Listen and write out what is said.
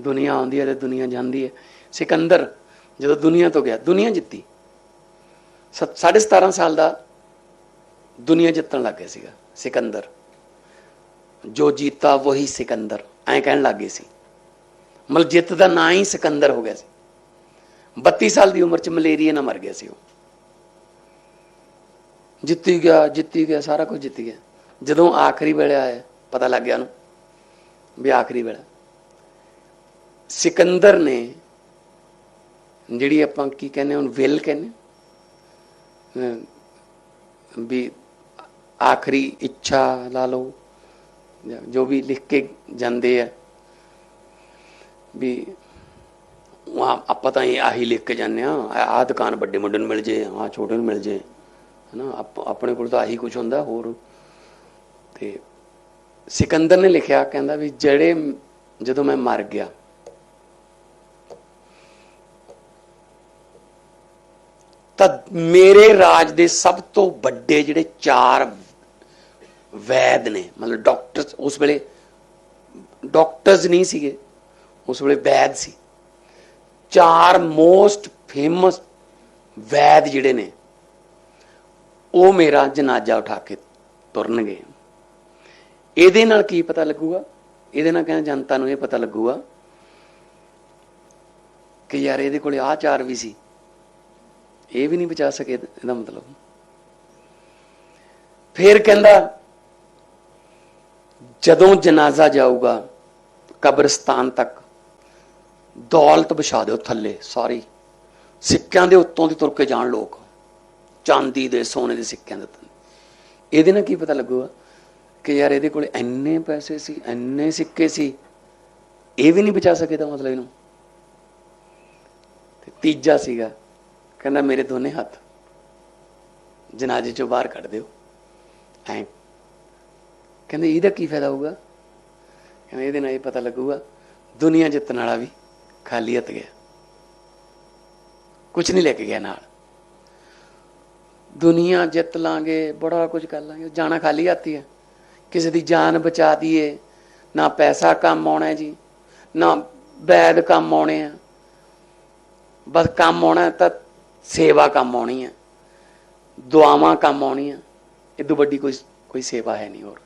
ਦੁਨੀਆ ਆਉਂਦੀ ਹੈ ਤੇ ਦੁਨੀਆ ਜਾਂਦੀ ਹੈ। ਸਿਕੰਦਰ ਜਦੋਂ ਦੁਨੀਆ ਤੋਂ ਗਿਆ, ਦੁਨੀਆ ਜਿੱਤੀ। ਸਤ- ਸਾਢੇ 17 ਸਾਲ ਦਾ ਦੁਨੀਆ ਜਿੱਤਣ ਲੱਗ ਗਿਆ ਸੀਗਾ, ਸਿਕੰਦਰ। ਜੋ ਜੀਤਾ ਵਹੀ ਸਿਕੰਦਰ, ਐਂ ਕਹਿਣ ਲੱਗ ਗਏ ਸੀ। ਮਤਲਬ ਜਿੱਤ ਦਾ ਨਾਂ ਹੀ ਸਿਕੰਦਰ ਹੋ ਗਿਆ ਸੀ। 32 ਸਾਲ ਦੀ ਉਮਰ ਚ ਮਲੇਰੀਆ ਨਾਲ ਮਰ ਗਿਆ ਸੀ ਉਹ। ਜਿੱਤੀ ਗਿਆ ਜਿੱਤੀ ਗਿਆ, ਸਾਰਾ ਕੁਝ ਜਿੱਤ ਗਿਆ। ਜਦੋਂ ਆਖਰੀ ਵੇਲੇ ਆਇਆ, ਪਤਾ ਲੱਗ ਗਿਆ ਉਹਨੂੰ ਵੀ ਆਖਰੀ ਵੇਲਾ। ਸਿਕੰਦਰ ਨੇ ਜਿਹੜੀ ਆਪਾਂ ਕੀ ਕਹਿੰਦੇ ਹੁਣ ਵਿਲ ਕਹਿੰਦੇ ਵੀ ਆਖਰੀ ਇੱਛਾ ਲਾ ਲਓ, ਜੋ ਵੀ ਲਿਖ ਕੇ ਜਾਂਦੇ ਆ, ਵੀ ਆਪਾਂ ਤਾਂ ਇਹ ਆਹੀ ਲਿਖ ਕੇ ਜਾਂਦੇ ਆ ਆਹ ਦੁਕਾਨ ਵੱਡੇ ਮੁੰਡੇ ਨੂੰ ਮਿਲ ਜੇ, ਆਹ ਛੋਟੇ ਨੂੰ ਮਿਲ ਜੇ, ਹਨਾ, ਆਪ- ਆਪਣੇ ਕੋਲ ਤਾਂ ਆਹੀ ਕੁਝ ਹੁੰਦਾ ਹੋਰ। ਤੇ ਸਿਕੰਦਰ ਨੇ ਲਿਖਿਆ, ਕਹਿੰਦਾ ਵੀ ਜਿਹੜੇ ਜਦੋਂ ਮੈਂ ਮਰ ਗਿਆ ਤਾਂ ਮੇਰੇ ਰਾਜ ਦੇ ਸਭ ਤੋਂ ਵੱਡੇ ਜਿਹੜੇ ਚਾਰ ਵੈਦ ਨੇ, ਮਤਲਬ ਡਾਕਟਰਸ ਉਸ ਵੇਲੇ ਡਾਕਟਰਸ ਨਹੀਂ ਸੀਗੇ, ਉਸ ਵੇਲੇ ਵੈਦ ਸੀ। ਚਾਰ ਮੋਸਟ ਫੇਮਸ ਵੈਦ ਜਿਹੜੇ ਨੇ, ਉਹ ਮੇਰਾ ਜਨਾਜ਼ਾ ਉਠਾ ਕੇ ਤੁਰਨਗੇ। ਇਹਦੇ ਨਾਲ ਕੀ ਪਤਾ ਲੱਗੂਗਾ? ਇਹਦੇ ਨਾਲ ਕਹਿੰਦਾ ਜਨਤਾ ਨੂੰ ਇਹ ਪਤਾ ਲੱਗੂਗਾ ਕਿ ਯਾਰ ਇਹਦੇ ਕੋਲੇ ਆਹ ਚਾਰ ਵੀ ਸੀ। ਇਹ ਵੀ ਨਹੀਂ ਬਚਾ ਸਕੇ ਇਹਦਾ ਮਤਲਬ। ਫਿਰ ਕਹਿੰਦਾ, ਜਦੋਂ ਜਨਾਜ਼ਾ ਜਾਊਗਾ ਕਬਰਸਤਾਨ ਤੱਕ, ਦੌਲਤ ਵਿਛਾ ਦਿਓ ਥੱਲੇ ਸਾਰੀ। ਸਿੱਕਿਆਂ ਦੇ ਉੱਤੋਂ ਦੀ ਤੁਰ ਕੇ ਜਾਣ ਲੋਕ, ਚਾਂਦੀ ਦੇ, ਸੋਨੇ ਦੇ ਸਿੱਕਿਆਂ ਦੇ ਉੱਤੋਂ। ਇਹਦੇ ਨਾਲ ਕੀ ਪਤਾ ਲੱਗੂਗਾ ਕਿ ਯਾਰ ਇਹਦੇ ਕੋਲ ਇੰਨੇ ਪੈਸੇ ਸੀ, ਇੰਨੇ ਸਿੱਕੇ ਸੀ, ਇਹ ਵੀ ਨਹੀਂ ਬਚਾ ਸਕੇ ਤਾਂ ਮਤਲਬ ਇਹਨੂੰ। ਤੇ ਤੀਜਾ ਸੀਗਾ ਕਹਿੰਦਾ, ਮੇਰੇ ਦੋਨੇ ਹੱਥ ਜਨਾਜ਼ੇ ਚੋਂ ਬਾਹਰ ਕੱਢ ਦਿਓ। ਐ। ਕਹਿੰਦੇ, ਇਹਦਾ ਕੀ ਫਾਇਦਾ ਹੋਊਗਾ? ਕਹਿੰਦੇ, ਇਹਦੇ ਨਾਲ ਇਹ ਪਤਾ ਲੱਗੂਗਾ, ਦੁਨੀਆ ਜਿੱਤਣ ਵਾਲਾ ਵੀ ਖਾਲੀ ਹੱਥ ਗਿਆ। ਕੁਝ ਨਹੀਂ ਲੈ ਕੇ ਗਿਆ ਨਾਲ। ਦੁਨੀਆ ਜਿੱਤ ਲਾਂਗੇ, ਬੜਾ ਕੁਝ ਕਰ ਲਾਂਗੇ ਜਾਣਾ ਖਾਲੀ ਹੱਥ ਹੀ ਹੈ ਕਿਸੇ ਦੀ ਜਾਨ ਬਚਾ ਦਈਏ, ਨਾ ਪੈਸਾ ਕੰਮ ਆਉਣਾ ਜੀ, ਨਾ ਵੈਦ ਕੰਮ ਆਉਣੇ ਆ। ਬਸ ਕੰਮ ਆਉਣਾ ਤਾਂ ਸੇਵਾ ਕੰਮ ਆਉਣੀ ਹੈ ਦੁਆਵਾਂ ਕੰਮ ਆਉਣੀਆਂ। ਇਹ ਤੋਂ ਵੱਡੀ ਕੋਈ ਕੋਈ ਸੇਵਾ ਹੈ ਨਹੀਂ ਹੋਰ।